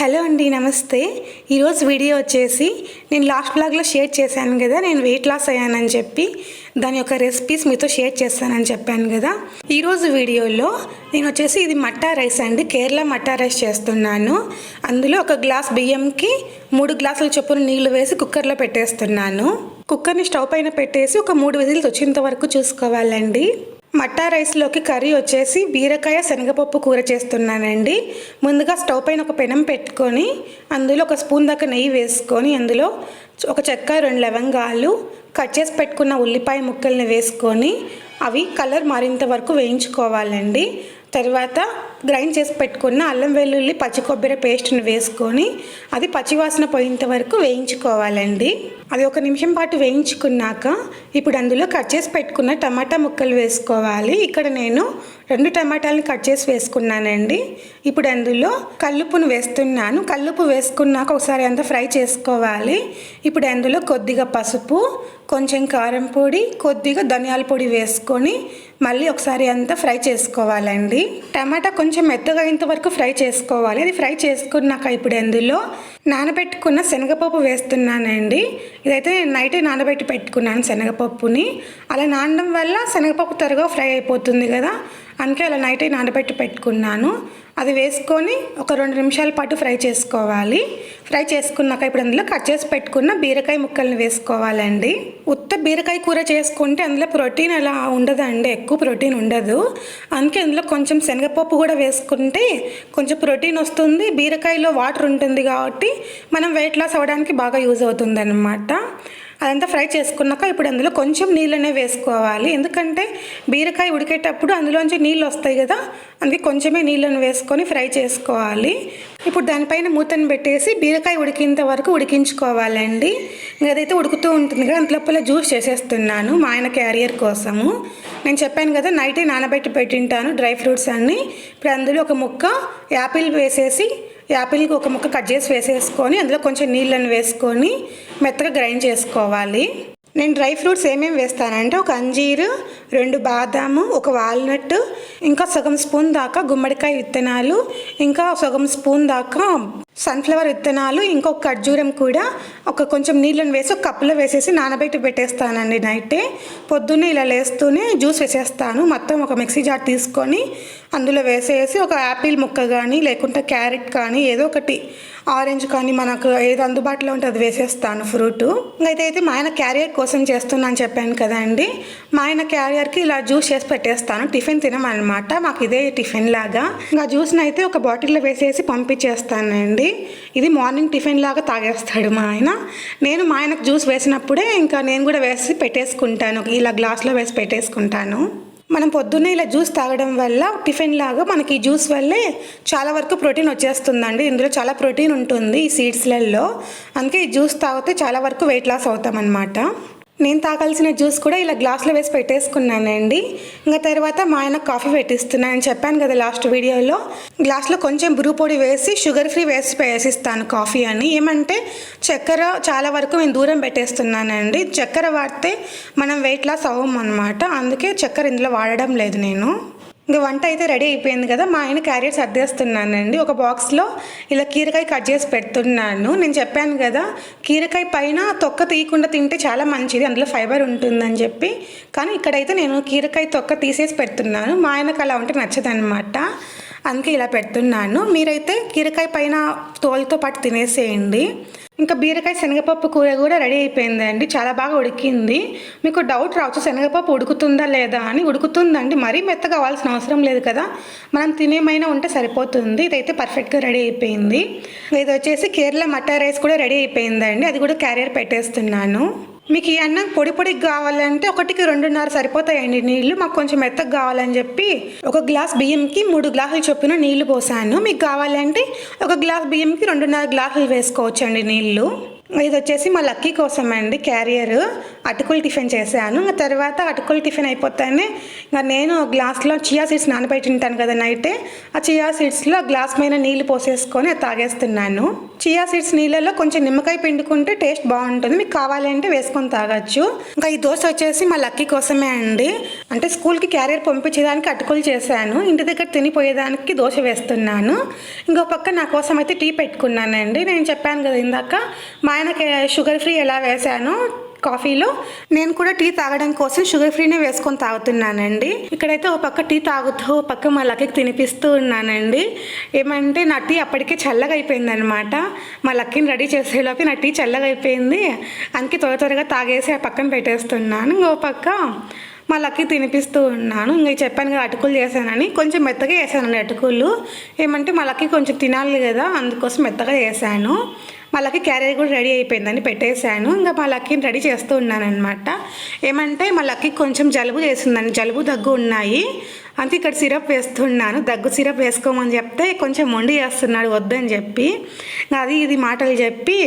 Hello అండి నమస్తే. ఈరోజు వీడియో వచ్చేసి నేను లాస్ట్ బ్లాగ్లో షేర్ చేశాను కదా నేను వెయిట్ లాస్ అయ్యానని చెప్పి. దాని యొక్క రెసిపీస్ మీతో షేర్ చేస్తానని చెప్పాను కదా. ఈరోజు వీడియోలో నేను వచ్చేసి ఇది మట్టా రైస్ అండి కేరళ మట్టా రైస్ చేస్తున్నాను. అందులో ఒక గ్లాస్ బియ్యంకి మూడు గ్లాసుల చొప్పున నీళ్ళు వేసి కుక్కర్లో పెట్టేస్తున్నాను. కుక్కర్ని స్టవ్ పైన పెట్టేసి ఒక మూడు విజిల్స్ వచ్చేంత వరకు చూసుకోవాలండి. మట్టా రైస్లోకి కర్రీ వచ్చేసి బీరకాయ శనగపప్పు కూర చేస్తున్నానండి. ముందుగా స్టవ్ పైన ఒక పెనం పెట్టుకొని అందులో ఒక స్పూన్ దాకా నెయ్యి వేసుకొని అందులో ఒక చెక్క రెండు లవంగాలు కట్ చేసి పెట్టుకున్న ఉల్లిపాయ ముక్కల్ని వేసుకొని అవి కలర్ మారేంత వరకు వేయించుకోవాలండి. తర్వాత గ్రైండ్ చేసి పెట్టుకున్న అల్లం వెల్లుల్లి పచ్చి కొబ్బరి పేస్ట్ని వేసుకొని అది పచ్చివాసన పోయేంత వరకు వేయించుకోవాలండి. అది ఒక నిమిషం పాటు వేయించుకున్నాక ఇప్పుడు అందులో కట్ చేసి పెట్టుకున్న టమాటా ముక్కలు వేసుకోవాలి. ఇక్కడ నేను రెండు టమాటాలను కట్ చేసి వేసుకున్నానండి. ఇప్పుడు అందులో కల్లుపును వేస్తున్నాను. కల్లుపు వేసుకున్నాక ఒకసారి అంతా ఫ్రై చేసుకోవాలి. ఇప్పుడు అందులో కొద్దిగా పసుపు కొంచెం కారం పొడి కొద్దిగా ధనియాల పొడి వేసుకొని మళ్ళీ ఒకసారి అంతా ఫ్రై చేసుకోవాలండి. టమాటా కొంచెం మెత్తగా అయినంత వరకు ఫ్రై చేసుకోవాలి. అది ఫ్రై చేసుకున్నాక ఇప్పుడు అందులో నానబెట్టుకున్న శనగపప్పు వేస్తున్నానండి. ఇదైతే నేను నైటే నానబెట్టి పెట్టుకున్నాను శనగపప్పుని. అలా నానడం వల్ల శనగపప్పు త్వరగా ఫ్రై అయిపోతుంది కదా. అందుకే అలా నైటే నానబెట్టి పెట్టుకున్నాను. అది వేసుకొని ఒక రెండు నిమిషాల పాటు ఫ్రై చేసుకోవాలి. ఫ్రై చేసుకున్నాక ఇప్పుడు అందులో కట్ చేసి పెట్టుకున్న బీరకాయ ముక్కల్ని వేసుకోవాలండి. ఉత్త బీరకాయ కూర చేసుకుంటే అందులో ప్రోటీన్ అలా ఉండదండి ఎక్కువ ప్రోటీన్ ఉండదు. అందుకే అందులో కొంచెం శనగపప్పు కూడా వేసుకుంటే కొంచెం ప్రోటీన్ వస్తుంది. బీరకాయలో వాటర్ ఉంటుంది కాబట్టి మనం వెయిట్ లాస్ అవ్వడానికి బాగా యూజ్ అవుతుంది అదంతా ఫ్రై చేసుకున్నాక ఇప్పుడు అందులో కొంచెం నీళ్ళనే వేసుకోవాలి. ఎందుకంటే బీరకాయ ఉడికేటప్పుడు అందులోంచి నీళ్ళు వస్తాయి కదా అందుకే కొంచెమే నీళ్ళను వేసుకొని ఫ్రై చేసుకోవాలి. ఇప్పుడు దానిపైన మూతను పెట్టేసి బీరకాయ ఉడికేంత వరకు ఉడికించుకోవాలండి. ఇంకా అదైతే ఉడుకుతూ ఉంటుంది కదా అంతలోపల జ్యూస్ చేసేస్తున్నాను మా ఆయన క్యారియర్ కోసము. నేను చెప్పాను కదా నైటే నానబెట్టి పెట్టింటాను డ్రై ఫ్రూట్స్ అన్నీ. ఇప్పుడు అందులో ఒక ముక్క యాపిల్ వేసేసి యాపిల్కి ఒక ముక్క కట్ చేసి వేసేసుకొని అందులో కొంచెం నీళ్ళని వేసుకొని మెత్తగా గ్రైండ్ చేసుకోవాలి. నేను డ్రై ఫ్రూట్స్ ఏమేమి వేస్తానంటే ఒక అంజీరు రెండు బాదాము ఒక వాల్నట్ ఇంకా సగం స్పూన్ దాకా గుమ్మడికాయ విత్తనాలు ఇంకా సగం స్పూన్ దాకా సన్ఫ్లవర్ విత్తనాలు ఇంకొక ఖర్జూరం కూడా ఒక కొంచెం నీళ్ళని వేసి ఒక కప్పులో వేసేసి నానబెట్టి పెట్టేస్తానండి నైటే. పొద్దున్నే ఇలా లేస్తూనే జ్యూస్ వేసేస్తాను. మొత్తం ఒక మిక్సీ జార్ తీసుకొని అందులో వేసేసి ఒక యాపిల్ ముక్క కానీ లేకుంటే క్యారెట్ కానీ ఏదో ఒకటి ఆరెంజ్ కానీ మనకు ఏది అందుబాటులో ఉంటే అది వేసేస్తాను ఫ్రూట్. అయితే అయితే మా ఆయన క్యారియర్ కోసం చేస్తున్నాను చెప్పాను కదండి. మా ఆయన క్యారియర్కి ఇలా జ్యూస్ చేసి పెట్టేస్తాను. టిఫిన్ తినమనమాట మాకు ఇదే టిఫిన్ లాగా. ఇంకా జ్యూస్ని అయితే ఒక బాటిల్లో వేసేసి పంపించేస్తానండి. ఇది మార్నింగ్ టిఫిన్ లాగా తాగేస్తాడు మా ఆయన. నేను మా ఆయనకు జ్యూస్ వేసినప్పుడే ఇంకా నేను కూడా వేసి పెట్టేసుకుంటాను. ఇలా గ్లాస్లో వేసి పెట్టేసుకుంటాను. మనం పొద్దున్నే ఇలా జ్యూస్ తాగడం వల్ల టిఫిన్ లాగా మనకి ఈ జ్యూస్ వల్లే చాలా వరకు ప్రోటీన్ వచ్చేస్తుందండి. ఇందులో చాలా ప్రోటీన్ ఉంటుంది ఈ సీడ్స్లలో. అందుకే ఈ జ్యూస్ తాగితే చాలా వరకు వెయిట్ లాస్ అవుతామన్నమాట. నేను తాగాల్సిన జ్యూస్ కూడా ఇలా గ్లాస్లో వేసి పెట్టేసుకున్నానండి. ఇంకా తర్వాత మా ఆయన కాఫీ పెట్టిస్తున్నాను చెప్పాను కదా లాస్ట్ వీడియోలో. గ్లాస్లో కొంచెం బ్రూ పొడి వేసి షుగర్ ఫ్రీ వేసి వేసిస్తాను కాఫీ అని. ఏమంటే చక్కెర చాలా వరకు నేను దూరం పెట్టేస్తున్నానండి. చక్కెర వాడితే మనం వెయిట్ లాస్ అవ్వం అనమాట అందుకే చక్కెర ఇందులో వాడడం లేదు నేను. ఇంకా వంట అయితే రెడీ అయిపోయింది కదా మా ఆయన క్యారియర్ సర్దేస్తున్నానండి. ఒక బాక్స్లో ఇలా కీరకాయ కట్ చేసి పెడుతున్నాను. నేను చెప్పాను కదా కీరకాయ పైన తొక్క తీయకుండా తింటే చాలా మంచిది అందులో ఫైబర్ ఉంటుందని చెప్పి. కానీ ఇక్కడైతే నేను కీరకాయ తొక్క తీసేసి పెడుతున్నాను. మా ఆయనకు అలా ఉంటే నచ్చదనమాట అందుకే ఇలా పెడుతున్నాను. మీరైతే కీరకాయ పైన తోలుతో పాటు తినేసేయండి. ఇంకా బీరకాయ శనగపప్పు కూర కూడా రెడీ అయిపోయిందండి. చాలా బాగా ఉడికింది. మీకు డౌట్ రావచ్చు శనగపప్పు ఉడుకుతుందా లేదా అని. ఉడుకుతుందండి. మరీ మెత్తగా అవ్వాల్సిన అవసరం లేదు కదా. మనం తినేమైనా ఉంటే సరిపోతుంది. ఇదైతే పర్ఫెక్ట్గా రెడీ అయిపోయింది. ఇది వచ్చేసి కేరళ మటా రైస్ కూడా రెడీ అయిపోయిందండి. అది కూడా క్యారియర్ పెట్టేస్తున్నాను. మీకు ఈ అన్నం పొడి పొడికి కావాలంటే ఒకటికి రెండున్నర సరిపోతాయండి. నీళ్ళు మాకు కొంచెం మెత్తగా కావాలని చెప్పి ఒక గ్లాస్ బియ్యంకి మూడు గ్లాసులు చొప్పున నీళ్ళు పోసాను. మీకు కావాలంటే ఒక గ్లాస్ బియ్యంకి రెండున్నర గ్లాసులు వేసుకోవచ్చండి నీళ్ళు ఇది వచ్చేసి మా లక్కీ కోసం అండి క్యారియర్. అటుకులు టిఫిన్ చేశాను. ఇంకా తర్వాత అటుకులు టిఫిన్ అయిపోతానే ఇంకా నేను గ్లాస్లో చియా సీడ్స్ నానబెట్టి ఉంటాను కదా నైటే. ఆ చియా సీడ్స్లో గ్లాస్ మీద నీళ్ళు పోసేసుకొని అది తాగేస్తున్నాను. చియా సీడ్స్ నీళ్ళలో కొంచెం నిమ్మకాయ పిండుకుంటే టేస్ట్ బాగుంటుంది. మీకు కావాలంటే వేసుకొని తాగొచ్చు. ఇంకా ఈ దోశ వచ్చేసి మా లక్కీ కోసమే అండి. అంటే స్కూల్కి క్యారియర్ పంపించేదానికి అటుకులు చేశాను. ఇంటి దగ్గర తినిపోయేదానికి దోశ వేస్తున్నాను. ఇంకో పక్క నా కోసం అయితే టీ పెట్టుకున్నానండి. నేను చెప్పాను కదా ఇందాక మా ఆయనకి షుగర్ ఫ్రీ ఎలా వేశాను? కాఫీలో. నేను కూడా టీ తాగడం కోసం షుగర్ ఫ్రీనే వేసుకొని తాగుతున్నానండి. ఇక్కడైతే ఒక పక్క టీ తాగుతూ ఓ పక్క మా లక్కీకి తినిపిస్తూ ఉన్నానండి. ఏమంటే నా టీ అప్పటికే చల్లగా అయిపోయింది అనమాట మా లక్కీని రెడీ చేసేలోపు నా టీ చల్లగా అయిపోయింది. అందుకే త్వర త్వరగా తాగేసి ఆ పక్కన పెట్టేస్తున్నాను. ఇంకో పక్క మా లక్కీ తినిపిస్తూ ఉన్నాను. ఇంకా చెప్పాను కదా అటుకులు చేశానని. కొంచెం మెత్తగా చేశానండి అటుకులు. ఏమంటే మా లక్కీ కొంచెం తినాలి కదా అందుకోసం మెత్తగా చేశాను. వాళ్ళకి క్యారీ కూడా రెడీ అయిపోయిందని పెట్టేశాను. ఇంకా మా లక్కీని రెడీ చేస్తూ ఉన్నానమాట ఏమంటే మా లక్కీ కొంచెం జలుబు చేసిందని జలుబు దగ్గు ఉన్నాయి. అంతే ఇక్కడ సిరప్ వేస్తున్నాను. దగ్గు సిరప్ వేసుకోమని చెప్తే కొంచెం మొండి చేస్తున్నాడు వద్దని చెప్పి. అది ఇది మాటలు చెప్పి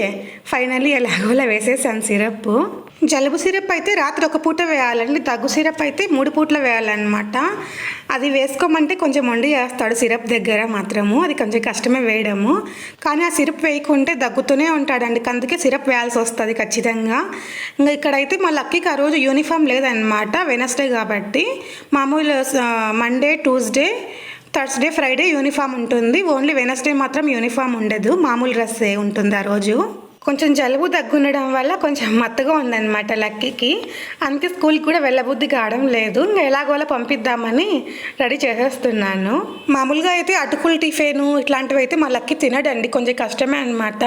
ఫైనల్లీ ఎలాగోలా వేసేసాను సిరప్ జలుబు సిరప్ అయితే రాత్రి ఒక పూట వేయాలండి. దగ్గు సిరప్ అయితే మూడు పూటలు వేయాలన్నమాట. అది వేసుకోమంటే కొంచెం వండి చేస్తాడు సిరప్ దగ్గర మాత్రము. అది కొంచెం కష్టమే వేయడము. కానీ ఆ సిరప్ వేయకుంటే దగ్గుతూనే ఉంటాడండి. అందుకే సిరప్ వేయాల్సి వస్తుంది ఖచ్చితంగా. ఇంకా ఇక్కడైతే మా లక్కీకి ఆ రోజు యూనిఫామ్ లేదనమాట వెనస్డే కాబట్టి. మామూలు Monday Tuesday Thursday Friday uniform ఉంటుంది. ఓన్లీ వెనస్డే మాత్రం యూనిఫామ్ ఉండదు. మామూలు డ్రెస్సే ఉంటుంది ఆ రోజు. కొంచెం జలుబు దగ్గుండడం వల్ల కొంచెం మత్తుగా ఉందన్నమాట లక్కీకి. అందుకే స్కూల్కి కూడా వెళ్ళబుద్ధి కావడం లేదు. ఇంకా ఎలాగోలా పంపిద్దామని రెడీ చేసేస్తున్నాను. మామూలుగా అయితే అటుకులు టిఫిన్ ఇట్లాంటివి అయితే మా లక్కీ తినడండి. కొంచెం కష్టమే అనమాట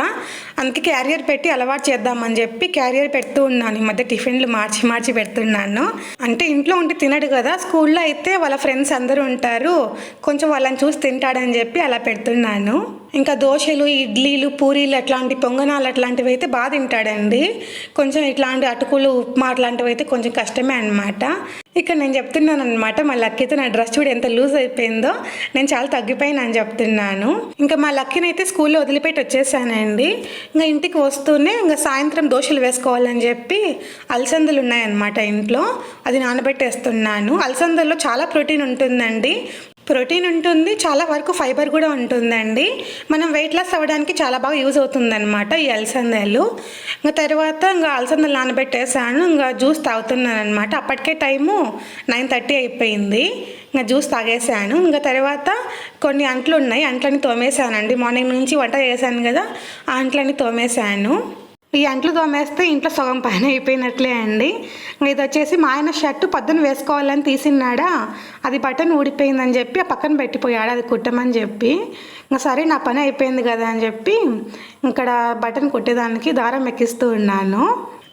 అందుకే క్యారియర్ పెట్టి అలవాటు చేద్దామని చెప్పి క్యారియర్ పెడుతూ ఉన్నాను. ఈ మధ్య టిఫిన్లు మార్చి మార్చి పెడుతున్నాను. అంటే ఇంట్లో ఉంటే తినడు కదా. స్కూల్లో అయితే వాళ్ళ ఫ్రెండ్స్ అందరూ ఉంటారు. కొంచెం వాళ్ళని చూసి తింటాడని చెప్పి అలా పెడుతున్నాను. ఇంకా దోశలు ఇడ్లీలు పూరీలు అట్లాంటి పొంగనాలు అట్లా అట్లాంటివి అయితే బాగా తింటాడండి. కొంచెం ఇట్లాంటి అటుకులు ఉప్మా అట్లాంటివి అయితే కొంచెం కష్టమే అనమాట ఇక్కడ నేను చెప్తున్నాను అనమాట మా లక్కీతో నా డ్రెస్ చూడు ఎంత లూజ్ అయిపోయిందో. నేను చాలా తగ్గిపోయినా అని చెప్తున్నాను. ఇంకా మా లక్కీని అయితే స్కూల్లో వదిలిపెట్టి వచ్చేసానండి. ఇంకా ఇంటికి వస్తూనే ఇంకా సాయంత్రం దోశలు వేసుకోవాలని చెప్పి అలసందలు ఉన్నాయన్నమాట ఇంట్లో. అది నానబెట్టేస్తున్నాను. అలసందల్లో చాలా ప్రోటీన్ ఉంటుందండి. ప్రోటీన్ ఉంటుంది చాలా వరకు ఫైబర్ కూడా ఉంటుందండి. మనం వెయిట్ లాస్ అవ్వడానికి చాలా బాగా యూజ్ అవుతుందన్నమాట ఈ అలసందలు. ఇంకా తర్వాత ఇంకా అలసందలు నానబెట్టేసాను ఇంకా జ్యూస్ తాగుతున్నాను అనమాట అప్పటికే టైము నైన్ థర్టీ అయిపోయింది. ఇంకా జ్యూస్ తాగేసాను. ఇంకా తర్వాత కొన్ని అంట్లు ఉన్నాయి అంట్లని తోమేశానండి మార్నింగ్ నుంచి వంట చేశాను కదా ఆ అంట్లని తోమేశాను ఈ అంట్లు తోమేస్తే ఇంట్లో సగం పైన అయిపోయినట్లే అండి. ఇది వచ్చేసి మా ఆయన షర్టు పొద్దున వేసుకోవాలని తీసినాడా అది బటన్ ఊడిపోయిందని చెప్పి ఆ పక్కన పెట్టిపోయాడు అది కుట్టమని చెప్పి. ఇంకా సరే నా పని అయిపోయింది కదా అని చెప్పి ఇక్కడ బటన్ కుట్టేదానికి దారం ఎక్కిస్తూ ఉన్నాను.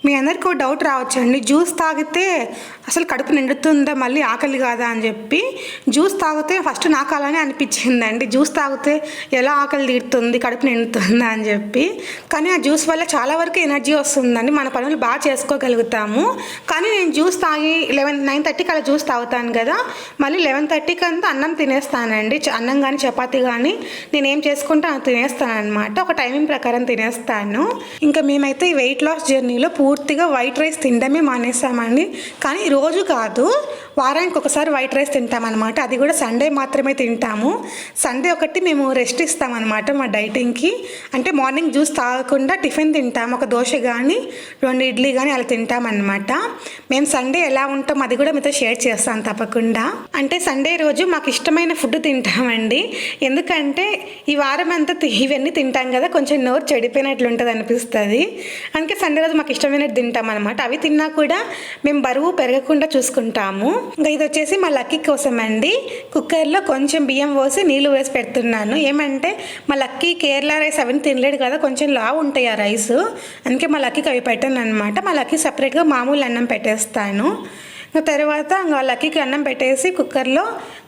మీ అందరికీ ఒక డౌట్ రావచ్చండి. జ్యూస్ తాగితే అసలు కడుపు నిండుతుందా మళ్ళీ ఆకలి కాదా అని చెప్పి జ్యూస్ తాగితే ఫస్ట్ నాకు అలానే అనిపించిందండి. జ్యూస్ తాగితే ఎలా ఆకలి తీరుతుంది కడుపు నిండుతుందా అని చెప్పి. కానీ ఆ జ్యూస్ వల్ల చాలా వరకు ఎనర్జీ వస్తుందండి. మన పనులు బాగా చేసుకోగలుగుతాము. కానీ నేను జ్యూస్ తాగి లెవెన్ నైన్ థర్టీకి అలా జ్యూస్ తాగుతాను కదా. మళ్ళీ లెవెన్ థర్టీకి అంతా అన్నం తినేస్తానండి. చ- అన్నం కానీ చపాతి కానీ నేను ఏం చేసుకుంటే తినేస్తాను అనమాట ఒక టైమింగ్ ప్రకారం తినేస్తాను. ఇంకా మేమైతే ఈ వెయిట్ లాస్ జర్నీలో పూర్తిగా వైట్ రైస్ తినడమే మానేసామండి. కానీ రోజు కాదు వారానికి ఒకసారి వైట్ రైస్ తింటామన్నమాట. అది కూడా సండే మాత్రమే తింటాము. సండే ఒకటి మేము రెస్ట్ ఇస్తామన్నమాట మా డైటింగ్కి. అంటే మార్నింగ్ జ్యూస్ తాగకుండా టిఫిన్ తింటాము ఒక దోశ కానీ రెండు ఇడ్లీ కానీ అలా తింటామన్నమాట. మేము సండే ఎలా ఉంటాం అది కూడా మీతో షేర్ చేస్తాను తప్పకుండా. అంటే సండే రోజు మాకు ఇష్టమైన ఫుడ్ తింటామండి. ఎందుకంటే ఈ వారం అంతా ఇవన్నీ తింటాం కదా కొంచెం నోరు చెడిపోయినట్లు ఉంటుంది అనిపిస్తుంది. అందుకే సండే రోజు మాకు ఇష్టమైనది తింటాం అనమాట అవి తిన్నా కూడా మేము బరువు పెరగకుండా చూసుకుంటాము. ఇంకా ఇది వచ్చేసి మా లక్కీ కోసం అండి కుక్కర్లో కొంచెం బియ్యం పోసి నీళ్ళు వేసి పెడుతున్నాను. ఏమంటే మా లక్కీ కేరళ రైస్ అవన్నీ తినలేడు కదా కొంచెం లావు ఉంటాయి ఆ రైస్. అందుకే మా లక్కీకి అవి పెట్టాను అనమాట మా లక్కీ సపరేట్గా మామూలు అన్నం పెట్టేస్తాను. తర్వాత ఇంకా లక్కీకి అన్నం పెట్టేసి కుక్కర్లో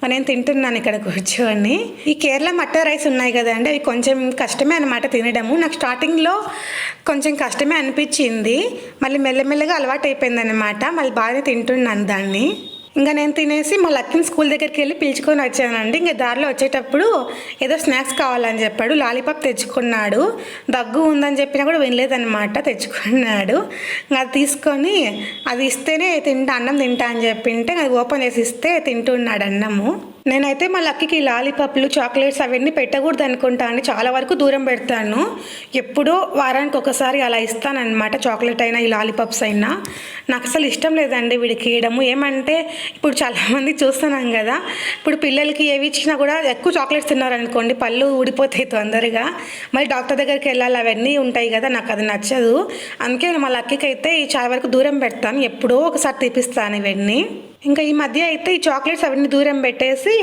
నేను తింటున్నాను ఇక్కడ కూర్చోని. ఈ కేరళ మట్ట రైస్ ఉన్నాయి కదండి అవి కొంచెం కష్టమే అనమాట తినడము. నాకు స్టార్టింగ్లో కొంచెం కష్టమే అనిపించింది. మళ్ళీ మెల్లమెల్లగా అలవాటు అయిపోయింది అనమాట మళ్ళీ బాగానే తింటున్నాను దాన్ని. ఇంకా నేను తినేసి మా లక్కిని స్కూల్ దగ్గరికి వెళ్ళి పిలుచుకొని వచ్చానండి. ఇంకా దారిలో వచ్చేటప్పుడు ఏదో స్నాక్స్ కావాలని చెప్పాడు. లాలీపాప్ తెచ్చుకున్నాడు. దగ్గు ఉందని చెప్పినా కూడా వినలేదన్నమాట తెచ్చుకున్నాడు. ఇంకా అది తీసుకొని అది ఇస్తేనే తింటా అన్నం తింటా అని చెప్పింటే అది ఓపెన్ చేసి ఇస్తే తింటున్నాడు అన్నము. నేనైతే మా లక్కీకి లాలీపాప్లు చాక్లెట్స్ అవన్నీ పెట్టకూడదు అనుకుంటా అని చాలా వరకు దూరం పెడతాను. ఎప్పుడో వారానికి ఒకసారి అలా ఇస్తానన్నమాట చాక్లెట్ అయినా ఈ లాలీపాప్స్ అయినా. నాకు అసలు ఇష్టం లేదండి వీడికి ఇవ్వడము ఏమంటే ఇప్పుడు చాలామంది చూస్తున్నాం కదా. ఇప్పుడు పిల్లలకి ఏవి ఇచ్చినా కూడా ఎక్కువ చాక్లెట్స్ తిన్నారనుకోండి పళ్ళు ఊడిపోతాయి తొందరగా. మరి డాక్టర్ దగ్గరికి వెళ్ళాలి అవన్నీ ఉంటాయి కదా నాకు అది నచ్చదు. అందుకే మా లక్కీకి అయితే ఈ చాలా వరకు దూరం పెడతాను. ఎప్పుడో ఒకసారి తీపిస్తాను ఇవన్నీ. ఇంకా ఈ మధ్య అయితే ఈ చాక్లెట్స్ అవన్నీ దూరం పెట్టేసి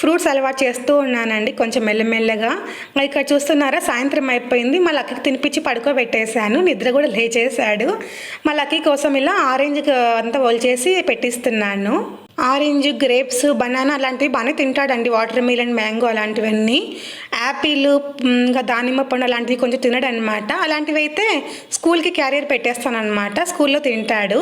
ఫ్రూట్స్ అలవాటు చేస్తూ ఉన్నానండి కొంచెం మెల్లమెల్లగా. ఇక్కడ చూస్తున్నారా సాయంత్రం అయిపోయింది. మా లక్కకి తినిపించి పడుకోబెట్టేశాను. నిద్ర కూడా లేచేశాడు. మా లక్కీ కోసం ఇలా ఆరెంజ్ అంతా ఒలిచేసి పెట్టిస్తున్నాను. ఆరెంజ్ గ్రేప్స్ బనానా అలాంటివి బాగానే తింటాడండి. వాటర్ మిలన్ మ్యాంగో అలాంటివన్నీ. యాపిల్ ఇంకా దానిమ్మ పండు అలాంటివి కొంచెం తినడు అనమాట అలాంటివి అయితే స్కూల్కి క్యారియర్ పెట్టేస్తానమాట స్కూల్లో తింటాడు.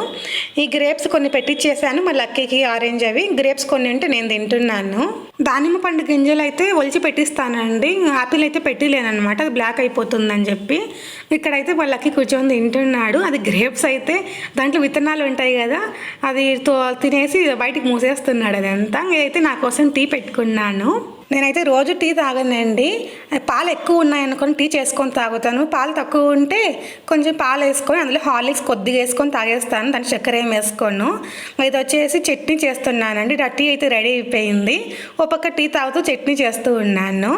ఈ గ్రేప్స్ కొన్ని పెట్టించేసాను మా లక్కీకి ఆరెంజ్ అవి. గ్రేప్స్ కొన్ని ఉంటే నేను తింటున్నాను. దానిమ్మ పండు గింజలు అయితే ఒలిచి పెట్టిస్తానండి. యాపిల్ అయితే పెట్టలేనమాట అది బ్లాక్ అయిపోతుందని చెప్పి. ఇక్కడైతే వాళ్ళకి కూర్చొని తింటున్నాడు. అది గ్రేప్స్ అయితే దాంట్లో విత్తనాలు ఉంటాయి కదా అది తో తినేసి బయటికి మూసేస్తున్నాడు అదంతా. అయితే నా కోసం టీ పెట్టుకున్నాను. నేనైతే రోజు టీ తాగనండి. పాలు ఎక్కువ ఉన్నాయనుకొని టీ చేసుకొని తాగుతాను. పాలు తక్కువ ఉంటే కొంచెం పాలు వేసుకొని అందులో హార్లిక్స్ కొద్దిగా వేసుకొని తాగేస్తాను. దాని చక్కెర ఏం వేసుకోను. ఇది వచ్చేసి చట్నీ చేస్తున్నానండి. ఆ టీ అయితే రెడీ అయిపోయింది. ఓ పక్క టీ తాగుతూ చట్నీ చేస్తూ ఉన్నాను.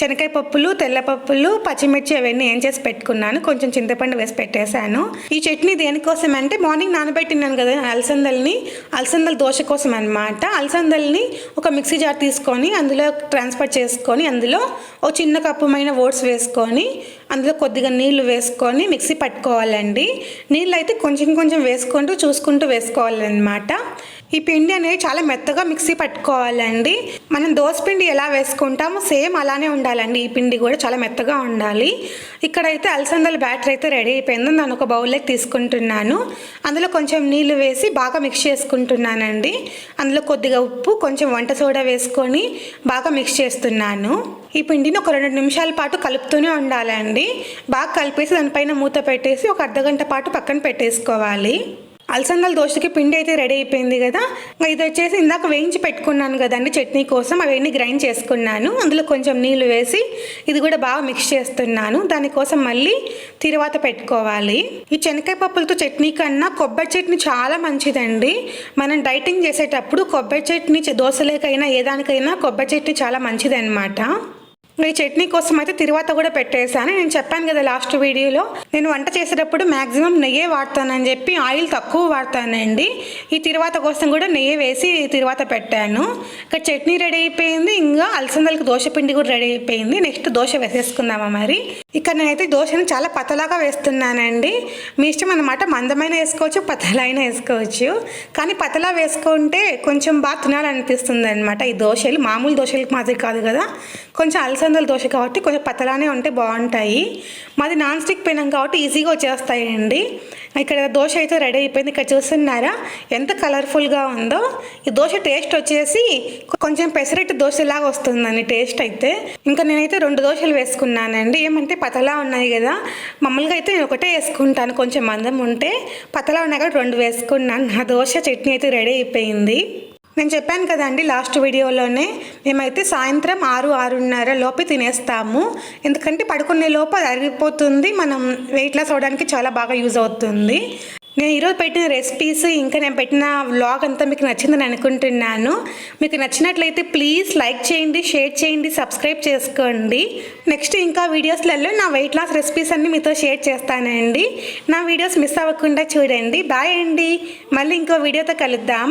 శనగకాయ పప్పులు తెల్ల పప్పులు పచ్చిమిర్చి అవన్నీ ఏం చేసి పెట్టుకున్నాను. కొంచెం చింతపండు వేసి పెట్టేశాను. ఈ చట్నీ దేనికోసం అంటే మార్నింగ్ నానబెట్టినాను కదా అలసందల్ని. అలసందల దోశ కోసం అనమాట అలసందల్ని ఒక మిక్సీ జార్ తీసుకొని అందులో ట్రాన్స్ఫర్ చేసుకొని అందులో ఒక చిన్న కప్పుమైన ఓట్స్ వేసుకొని అందులో కొద్దిగా నీళ్ళు వేసుకొని మిక్సీ పట్టుకోవాలండి. నీళ్ళు అయితే కొంచెం కొంచెం వేసుకుంటూ చూసుకుంటూ వేసుకోవాలన్నమాట. ఈ పిండి అనేది చాలా మెత్తగా మిక్సీ పట్టుకోవాలండి. మనం దోశ పిండి ఎలా వేసుకుంటామో సేమ్ అలానే ఉండాలండి. ఈ పిండి కూడా చాలా మెత్తగా ఉండాలి. ఇక్కడైతే అలసందల బ్యాటర్ అయితే రెడీ అయిపోయింది. నేను ఒక బౌల్లోకి తీసుకుంటున్నాను. అందులో కొంచెం నీళ్ళు వేసి బాగా మిక్స్ చేసుకుంటున్నానండి. అందులో కొద్దిగా ఉప్పు కొంచెం వంట సోడా వేసుకొని బాగా మిక్స్ చేస్తున్నాను. ఈ పిండిని ఒక రెండు నిమిషాల పాటు కలుపుతూనే ఉండాలండి. బాగా కలిపేసి దానిపైన మూత పెట్టేసి ఒక అర్ధగంట పాటు పక్కన పెట్టేసుకోవాలి. అలసందల దోశకి పిండి అయితే రెడీ అయిపోయింది కదా. ఇది వచ్చేసి ఇందాక వేయించి పెట్టుకున్నాను కదండి చట్నీ కోసం. అవన్నీ గ్రైండ్ చేసుకున్నాను. అందులో కొంచెం నీళ్ళు వేసి ఇది కూడా బాగా మిక్స్ చేస్తున్నాను. దానికోసం మళ్ళీ తిరువాత పెట్టుకోవాలి. ఈ శనగకాయ పప్పులతో చట్నీ కన్నా కొబ్బరి చట్నీ చాలా మంచిదండి. మనం డైటింగ్ చేసేటప్పుడు కొబ్బరి చట్నీ దోశలేకైనా ఏ దానికైనా కొబ్బరి చట్నీ చాలా మంచిది ఈ చట్నీ కోసం అయితే తిరువాత కూడా పెట్టేశాను. నేను చెప్పాను కదా లాస్ట్ వీడియోలో నేను వంట చేసేటప్పుడు మ్యాక్సిమం నెయ్యే వాడతానని చెప్పి ఆయిల్ తక్కువ వాడతానండి. ఈ తిరువాత కోసం కూడా నెయ్యి వేసి తిరువాత పెట్టాను. ఇక చట్నీ రెడీ అయిపోయింది. ఇంకా అలసందలకు దోశ పిండి కూడా రెడీ అయిపోయింది. నెక్స్ట్ దోశ వేసేసుకుందామా మరి? ఇక్కడ నేనైతే దోశను చాలా పతలాగా వేస్తున్నానండి. మీ ఇష్టం అనమాట మందమైన వేసుకోవచ్చు పతలైన వేసుకోవచ్చు. కానీ పతలా వేసుకుంటే కొంచెం బాగా తినాలనిపిస్తుంది అనమాట ఈ దోశలు మామూలు దోశలకు మాదిరి కాదు కదా. కొంచెం అలసందల దోశ కాబట్టి కొంచెం పతలానే ఉంటే బాగుంటాయి. మాది నాన్ స్టిక్ పెనం కాబట్టి ఈజీగా వచ్చేస్తాయండి. ఇక్కడ దోశ అయితే రెడీ అయిపోయింది. ఇక్కడ చూస్తున్నారా? ఎంత కలర్ఫుల్గా ఉందో. ఈ దోశ టేస్ట్ వచ్చేసి కొంచెం పెసరట్టు దోశలాగా వస్తుందండి టేస్ట్ అయితే. ఇంకా నేనైతే రెండు దోశలు వేసుకున్నానండి. ఏమంటే పతలా ఉన్నాయి కదా. మామూలుగా అయితే నేను ఒకటే వేసుకుంటాను. కొంచెం మందం ఉంటే పతలా ఉన్నాయి కాబట్టి రెండు వేసుకున్నాను. నా దోశ చట్నీ అయితే రెడీ అయిపోయింది. నేను చెప్పాను కదండి లాస్ట్ వీడియోలోనే మేమైతే సాయంత్రం ఆరు ఆరున్నర లోపు తినేస్తాము. ఎందుకంటే పడుకునే లోపు అది అరిగిపోతుంది. మనం వెయిట్ లాస్ అవ్వడానికి చాలా బాగా యూజ్ అవుతుంది. నేను ఈరోజు పెట్టిన రెసిపీస్ ఇంకా నేను పెట్టిన వ్లాగ్ అంతా మీకు నచ్చిందని అనుకుంటున్నాను. మీకు నచ్చినట్లయితే ప్లీజ్ లైక్ చేయండి షేర్ చేయండి సబ్స్క్రైబ్ చేసుకోండి. నెక్స్ట్ ఇంకా వీడియోస్లలో నా వెయిట్ లాస్ రెసిపీస్ అన్ని మీతో షేర్ చేస్తానండి. నా వీడియోస్ మిస్ అవ్వకుండా చూడండి. బాయ్ అండి. మళ్ళీ ఇంకో వీడియోతో కలుద్దాం.